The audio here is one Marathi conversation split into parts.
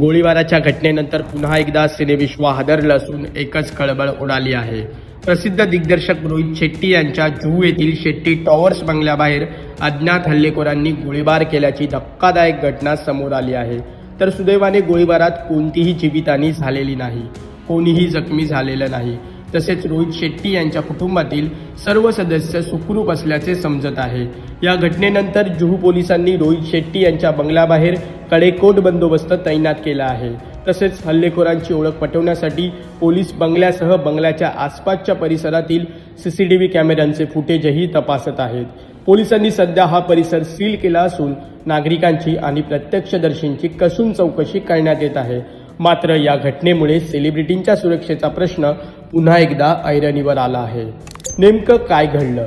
गोळीबाराच्या घटनेनंतर पुन्हा एकदा सिनेविश्व हादरलं असून एकच खळबळ उडाली आहे. प्रसिद्ध दिग्दर्शक रोहित शेट्टी यांच्या जुहू येथील शेट्टी टॉवर्स बंगल्याबाहेर अज्ञात हल्लेखोरांनी गोळीबार केल्याची धक्कादायक घटना समोर आली आहे. तर सुदैवाने गोळीबारात कोणतीही जीवितहानी झालेली नाही. कोणीही जखमी झालेलं नाही. तसेच रोहित शेट्टी यांच्या कुटुंबातील सर्व सदस्य सुखरूप असल्याचे समजत आहे. या घटनेनंतर जुहू पोलिसांनी रोहित शेट्टी यांच्या बंगल्याबाहेर कडेकोट बंदोबस्त तैनात केला आहे. तसेच हल्लेखोरांची ओळख पटवण्यासाठी पोलीस बंगल्यासह बंगल्याच्या आसपासच्या परिसरातील सी सी टी व्ही कॅमेऱ्यांचे फुटेजही तपासत आहेत. पोलिसांनी सध्या हा परिसर सील केला असून नागरिकांची आणि प्रत्यक्षदर्शींची कसून चौकशी करण्यात येत आहे. मात्र या घटनेमुळे सेलिब्रिटींच्या सुरक्षेचा प्रश्न पुन्हा एकदा ऐरणीवर आला आहे. नेमकं काय घडलं?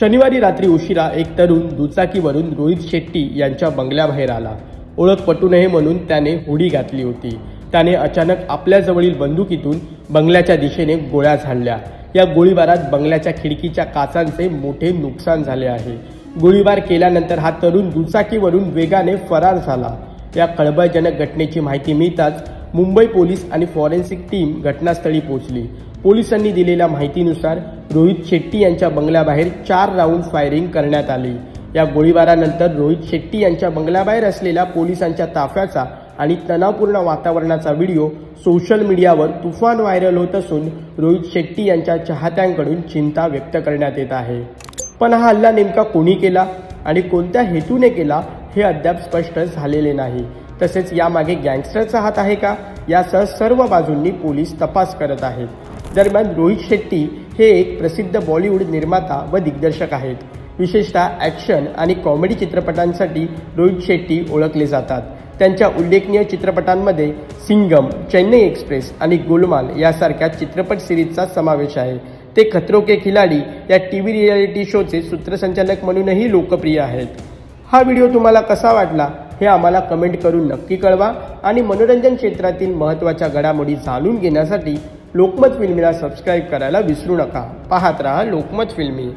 शनिवारी रात्री उशिरा एक तरुण दुचाकीवरून रोहित शेट्टी यांच्या बंगल्याबाहेर आला. ओळख पटू नये म्हणून त्याने हुडी घातली होती. त्याने अचानक आपल्याजवळील बंदुकीतून बंगल्याच्या दिशेने गोळ्या झाडल्या. या गोळीबारात बंगल्याच्या खिडकीच्या काचांचे मोठे नुकसान झाले आहे. गोळीबार केल्यानंतर हा तरुण दुचाकीवरून वेगाने फरार झाला. या कळबळजनक घटनेची माहिती मिळताच मुंबई पोलीस आणि फॉरेन्सिक टीम घटनास्थळी पोहोचली. पोलिसांनी दिलेल्या माहितीनुसार रोहित शेट्टी यांच्या बंगल्याबाहेर चार राऊंड फायरिंग करण्यात आली. या गोळीबारानंतर रोहित शेट्टी यांच्या बंगल्याबाहेर असलेल्या पोलिसांच्या ताफ्याचा आणि तणावपूर्ण वातावरणाचा व्हिडिओ सोशल मीडियावर तुफान व्हायरल होत असून रोहित शेट्टी यांच्या चाहत्यांकडून चिंता व्यक्त करण्यात येत आहे. पण हा हल्ला नेमका कोणी केला आणि कोणत्या हेतूने केला हे अद्याप स्पष्ट झालेले नाही. तसेच यामागे गँगस्टरचा हात आहे का? यासह सर्व बाजूंनी पोलीस तपास करत आहेत. दरम्यान रोहित शेट्टी हे एक प्रसिद्ध बॉलिवूड निर्माता व दिग्दर्शक आहेत. विशेषतः ॲक्शन आणि कॉमेडी चित्रपटांसाठी रोहित शेट्टी ओळखले जातात. त्यांच्या उल्लेखनीय चित्रपटांमध्ये सिंगम चेन्नई एक्सप्रेस आणि गोलमाल यासारख्या चित्रपट सिरीजचा समावेश आहे. ते खतरो के खिलाडी या टी व्ही रियालिटी शोचे सूत्रसंचालक म्हणूनही लोकप्रिय आहेत. हा व्हिडिओ तुम्हाला कसा वाटला हे आम्हाला कमेंट करून नक्की कळवा आणि मनोरंजन क्षेत्रातील महत्त्वाच्या घडामोडी जाणून घेण्यासाठी लोकमत फिल्मीला सबस्क्राईब करायला विसरू नका. पाहत रहा लोकमत फिल्मी.